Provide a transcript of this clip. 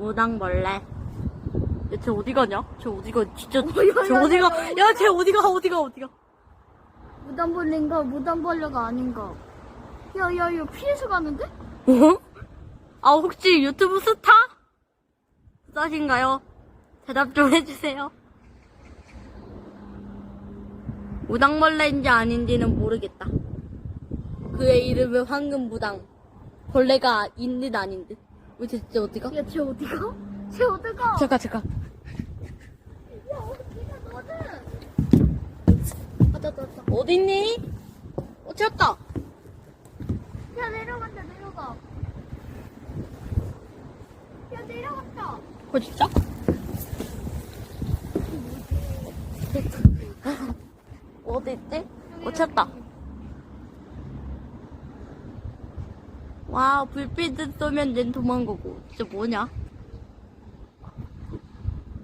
무당벌레. 야쟤 어디 가냐? 쟤 어디 가? 진짜 쟤 어디 가? 야 쟤 어디 가? 어디 가? 어디 가? 무단벌레인가 무단벌레가 아닌가? 야야 야 피해서 가는데? 어? 아 혹시 유튜브 스타? 스타신가요? 대답 좀 해주세요. 무당벌레인지 아닌지는 모르겠다. 그의 이름은 황금무당. 벌레가 있는 아닌 듯. 왜 진짜 어디가? 야 쟤 어디가? 쟤 어디가? 잠깐 잠깐. 야 어디가 너는? 왔다 왔다 왔다. 어딨니? 어 찾았다. 야 내려간다 내려가. 야 내려갔다. 어 진짜? 어디 있지? 어 찾았다. 와 불빛을 쏘면 는 도망가고 진짜 뭐냐?